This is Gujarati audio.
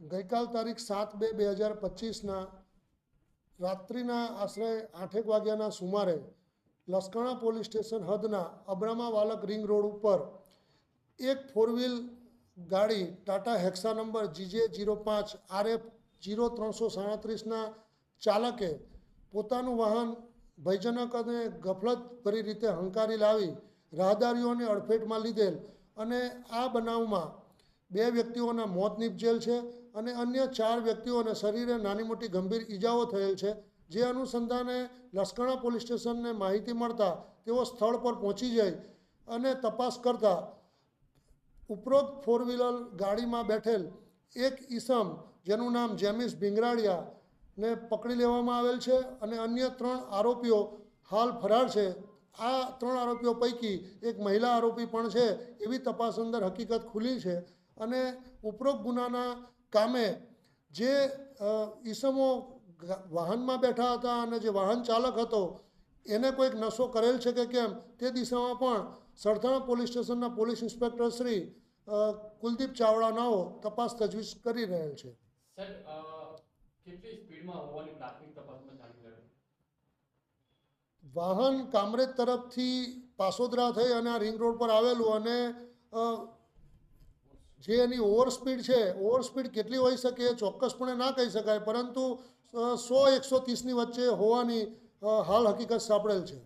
ગઈકાલ તારીખ સાત બે બે હજાર પચીસના રાત્રિના આશરે આઠેક વાગ્યાના સુમારે લસકાણા પોલીસ સ્ટેશન હદના અબ્રામા વાલક રિંગ રોડ ઉપર એક ફોર વ્હીલ ગાડી Tata Hexa number GJ zero પાંચ આરએફ જીરો ત્રણસો સાડત્રીસના ચાલકે પોતાનું વાહન ભયજનક અને ગફલતભરી રીતે હંકારી લાવી રાહદારીઓને અડફેટમાં લીધેલ અને આ બનાવમાં બે વ્યક્તિઓના મોત નીપજેલ છે અને અન્ય ચાર વ્યક્તિઓને શરીરે નાની મોટી ગંભીર ઈજાઓ થયેલ છે. જે અનુસંધાને લસકણા પોલીસ સ્ટેશનને માહિતી મળતા તેઓ સ્થળ પર પહોંચી જઈ અને તપાસ કરતા ઉપરોક્ત ફોર વ્હીલર ગાડીમાં બેઠેલ એક ઈસમ, જેનું નામ જેમિસ ભીંગરાડિયા ને પકડી લેવામાં આવેલ છે અને અન્ય ત્રણ આરોપીઓ હાલ ફરાર છે. આ ત્રણ આરોપીઓ પૈકી એક મહિલા આરોપી પણ છે એવી તપાસ અંદર હકીકત ખુલી છે. અને ઉપરોક્ત ગુનાના કામે જે ઈસમો વાહનમાં બેઠા હતા અને જે વાહન ચાલક હતો એને કોઈક નશો કરેલ છે કે કેમ તે દિશામાં પણ સરથાણા પોલીસ સ્ટેશનના પોલીસ ઇન્સ્પેક્ટર શ્રી કુલદીપ ચાવડાનાઓ તપાસ તજવીજ કરી રહેલ છે. વાહન કામરેજ તરફથી પાસોદરા થઈ અને આ રિંગ રોડ પર આવેલું અને જે એની ઓવર સ્પીડ છે ઓવર સ્પીડ કેટલી હોઈ શકે એ ચોક્કસપણે ના કહી શકાય, પરંતુ સો એકસો ત્રીસની વચ્ચે હોવાની હાલ હકીકત સાંપડેલ છે.